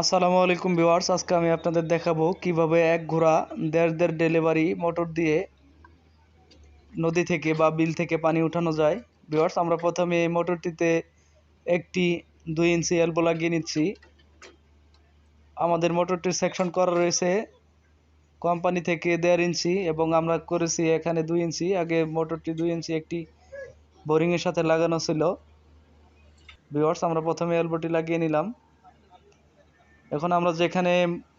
আসসালামু আলাইকুম ভিউয়ার্স, আজকে আমি আপনাদের দেখাবো কীভাবে এক ঘোড়া দেড় দেড় ডেলিভারি মোটর দিয়ে নদী থেকে বা বিল থেকে পানি উঠানো যায়। ভিউয়ার্স, আমরা প্রথমে এই মোটরটিতে একটি দুই ইঞ্চি এলবো লাগিয়ে নিচ্ছি। আমাদের মোটরটির সেকশন করা রয়েছে কোম্পানি থেকে দেড় ইঞ্চি এবং আমরা করেছি এখানে দুই ইঞ্চি। আগে মোটরটি দুই ইঞ্চি একটি বোরিংয়ের সাথে লাগানো ছিল। ভিউয়ার্স, আমরা প্রথমে এলবোটি লাগিয়ে নিলাম। এখন আমরা যেখানে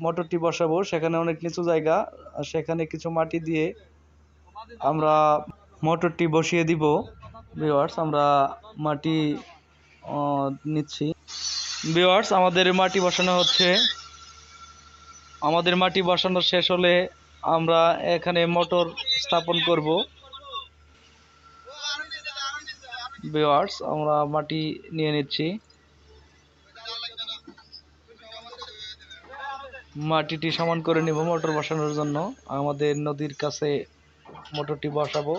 মোটরটি বসাবো, সেখানে অনেক নিচু জায়গা সেখানে কিছু মাটি দিয়ে আমরা মোটরটি বসিয়ে দিব। ভিওয়ার্স আমরা মাটি নিচ্ছি। ভিওয়ার্স আমাদের মাটি বসানো হচ্ছে। আমাদের মাটি বসানো শেষ হলে আমরা এখানে মোটর স্থাপন করব। ভিওয়ার্স আমরা মাটি নিয়ে নিচ্ছি। মাটিটি সমান করে নিব মোটর বসানোর জন্য। আমাদের নদীর কাছে মোটরটি বসাবো।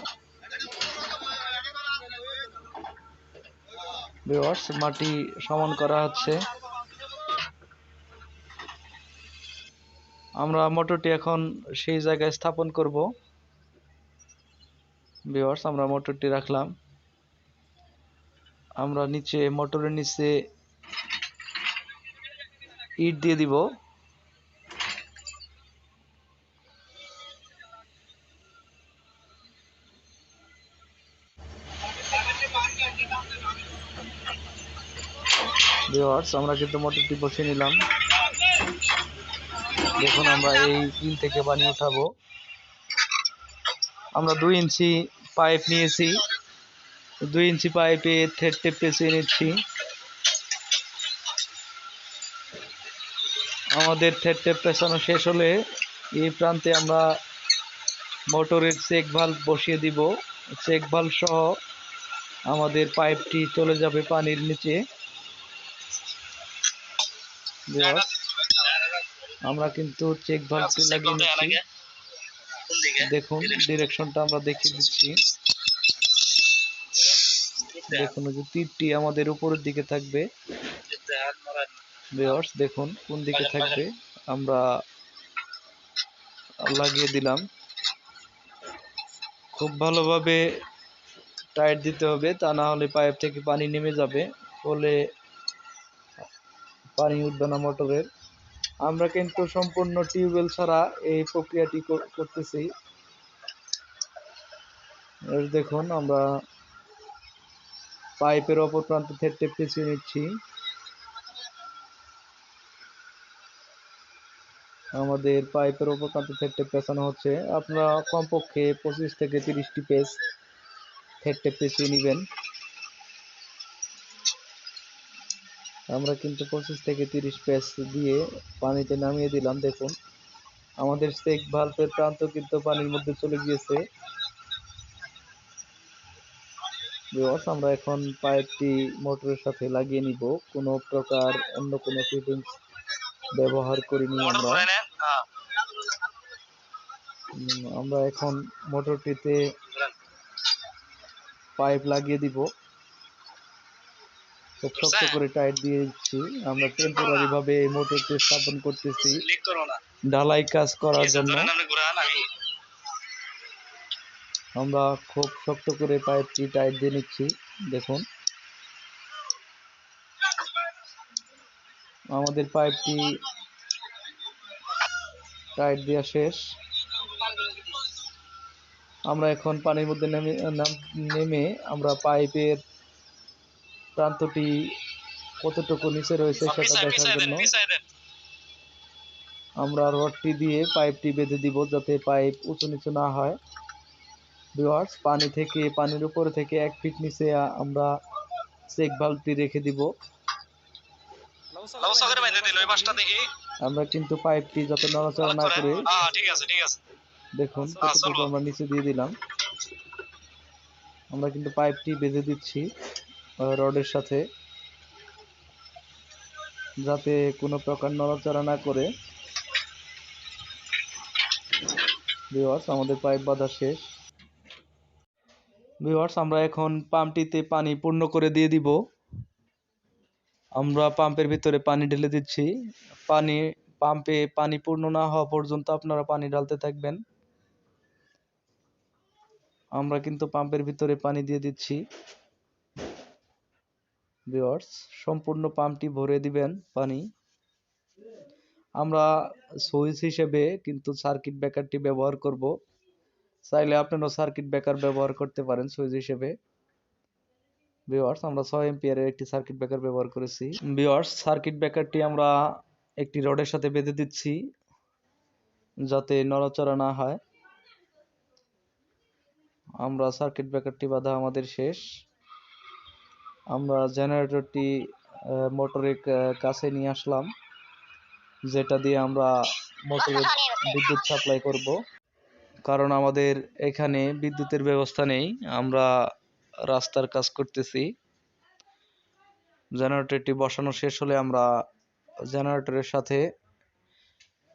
মাটি সমান করা হচ্ছে। আমরা মোটরটি এখন সেই জায়গায় স্থাপন করব। ভিউয়ার্স আমরা মোটরটি রাখলাম। আমরা নিচে, মোটরের নিচে ইট দিয়ে দিব। ভিউয়ার্স আমরা কিন্তু মোটরটি বসিয়ে নিলাম। দেখুন, আমরা এই বিল থেকে পানি উঠাবো। আমরা দুই ইঞ্চি পাইপ নিয়েছি। দুই ইঞ্চি পাইপে থেড টেপ পেঁচিয়ে নিচ্ছি। আমাদের থেড টেপ পেঁচানো শেষ হলে এই প্রান্তে আমরা মোটরের চেক ভাল্ব বসিয়ে দিব। চেক ভাল্ব সহ আমাদের পাইপটি চলে যাবে পানির নিচে। আমরা কিন্তু চেক ভাল্বটি লাগিয়ে নিচ্ছি। দেখুন ডিরেকশনটা আমরা দেখিয়ে দিচ্ছি। দেখুন যে তীরটি আমাদের উপরের দিকে থাকবে। ভিউয়ার্স দেখুন কোন দিকে থাকবে। আমরা লাগিয়ে দিলাম। খুব ভালোভাবে টাইট দিতে হবে তা না হলে পাইপ থেকে পানি নেমে যাবে। ফলে পানি উঠবে না মোটরের। আমরা কিন্তু সম্পূর্ণ টিউবওয়েল ছাড়া এই প্রক্রিয়াটি কর- করতেছি। দেখুন, আমরা পাইপের অপর প্রান্ত থেকে পেঁচিয়ে নিচ্ছি। আমাদের পাইপের অপর প্রান্ত থেকে পেঁচানো হচ্ছে। আপনারা কমপক্ষে পঁচিশ থেকে তিরিশটি পেজ টেপ পেঁচিয়ে নেবেন। আমরা কিন্তু পঁচিশ থেকে তিরিশ পেজ দিয়ে পানিতে নামিয়ে দিলাম দেখুন। আমাদের চেক ভাল্বের প্রান্ত কিন্তু পানির মধ্যে চলে গিয়েছে। আমরা এখন পাইপটি মোটরের সাথে লাগিয়ে নিব। কোনো প্রকার অন্য কোনো ফিটিংস ব্যবহার করিনি আমরা। আমরা এখন মোটরটিতে পাইপ লাগিয়ে দিব। খুব শক্ত করে টাইট দিয়ে দিচ্ছি। আমরা টেম্পোরারি ভাবে এই মোটরটি স্থাপন করতেছি। ঢালাই কাজ করার জন্য। আমরা খুব শক্ত করে পাইপটি টাইট দিয়ে নিচ্ছি। দেখুন। আমাদের পাইপটি টাইট দেওয়া শেষ। আমরা এখন পানির মধ্যে নেমে নাম- নেমে আমরা পাইপের প্রান্তটি কতটুকু নিচে রয়েছে সেটা দেখার জন্য। আমরা রডটি দিয়ে পাইপটি বেঁধে দিব যাতে পাইপ উঁচু নিচু না হয়। ভিউয়ার্স পানি থেকে পানির উপরে থেকে এক ফিট নিচে আমরা চেক ভাল্বটি রেখে দিব। আমরা কিন্তু পাইপটি যাতে নড়াচড়া না করে ঠিক আছে দেখুন হ্যাঁ, আমরা নিচে দিয়ে দিলাম। আমরা কিন্তু পাইপটি বেঁধে দিচ্ছি। রডের সাথে, যাতে কোনো প্রকার নড়াচড়া না করে। ভিউয়ার্স আমাদের পাইপ বাঁধা শেষ। ভিউয়ার্স আমরা এখন পাম্পটিতে পানি পূর্ণ করে দিয়ে দিব। আমরা পাম্পের ভিতরে পানি ঢেলে দিচ্ছি। পানি, পাম্পে পানি পূর্ণ না হওয়া পর্যন্ত আপনারা পানি ঢালতে থাকবেন। আমরা কিন্তু পাম্পের ভিতরে পানি দিয়ে দিচ্ছি। ভিউয়ার্স সম্পূর্ণ পাম্পটি ভরে দিবেন পানি। আমরা সুইচ হিসেবে কিন্তু সার্কিট ব্রেকারটি ব্যবহার করব। চাইলে আপনারা সার্কিট ব্রেকার ব্যবহার করতে পারেন সুইচ হিসেবে। ভিউয়ার্স আমরা ছয় এম্পিয়ারের একটি সার্কিট ব্রেকার ব্যবহার করেছি। ভিউয়ার্স সার্কিট ব্রেকারটি আমরা একটি রডের সাথে বেঁধে দিচ্ছি, যাতে নড়াচড়া না হয়। আমরা সার্কিট ব্রেকারটি বাঁধা আমাদের শেষ। আমরা জেনারেটরটি মোটরের কাছে নিয়ে আসলাম, যেটা দিয়ে আমরা মোটরের বিদ্যুৎ সাপ্লাই করব। কারণ আমাদের এখানে বিদ্যুতের ব্যবস্থা নেই, আমরা রাস্তার কাজ করতেছি। জেনারেটরটি বসানো শেষ হলে আমরা জেনারেটরের সাথে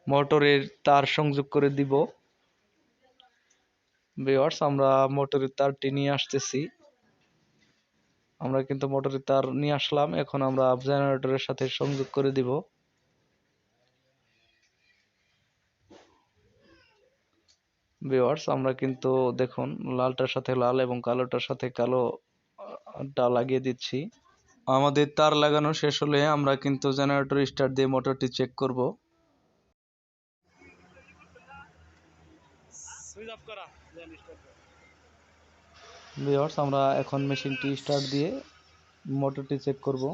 মোটরের তার সংযোগ করে দিব। ভিউয়ার্স আমরা মোটরের তারটি নিয়ে আসতেছি। আমরা কিন্তু মোটরের তার নিয়ে আসলাম। এখন আমরা জেনারেটরের সাথে সংযোগ করে দিব। ভিউয়ার্স আমরা কিন্তু দেখুন, লালটার সাথে লাল এবং কালোটার সাথে কালো টা লাগিয়ে দিচ্ছি। আমাদের তার লাগানো শেষ হলে আমরা কিন্তু জেনারেটর স্টার্ট দিয়ে মোটরটি চেক করব। করা। ভিউয়ার্স আমরা এখন মেশিনটি স্টার্ট দিয়ে মোটরটি চেক করব।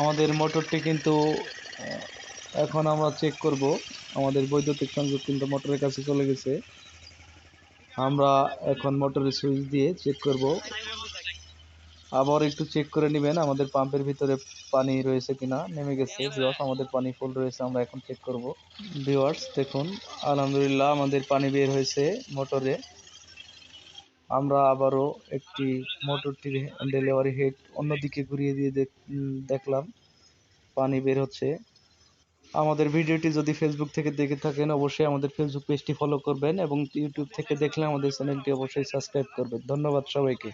আমাদের মোটরটি কিন্তু এখন আমরা চেক করব। আমাদের বৈদ্যুতিক সংযোগ কিন্তু মোটরের কাছে চলে গেছে। আমরা এখন মোটরের সুইচ দিয়ে চেক করব। আবার একটু চেক করে নেবেন আমাদের পাম্পের ভিতরে পানি রয়েছে কিনা নেমে গেছে। ভিওয়ার্স আমাদের পানি ফুল রয়েছে আমরা এখন চেক করব। ভিওয়ার্স দেখুন আলহামদুলিল্লাহ আমাদের পানি বের হয়েছে মোটরে। আমরা আবারও একটি মোটরটির ডেলিভারি হেড অন্যদিকে ঘুরিয়ে দিয়ে দেখ- দেখলাম পানি বের হচ্ছে। আমাদের ভিডিওটি যদি ফেসবুক থেকে দেখে থাকেন অবশ্যই আমাদের ফেসবুক পেজটি ফলো করবেন এবং ইউটিউব থেকে দেখলে আমাদের চ্যানেলটি অবশ্যই সাবস্ক্রাইব করবেন। ধন্যবাদ সবাইকে।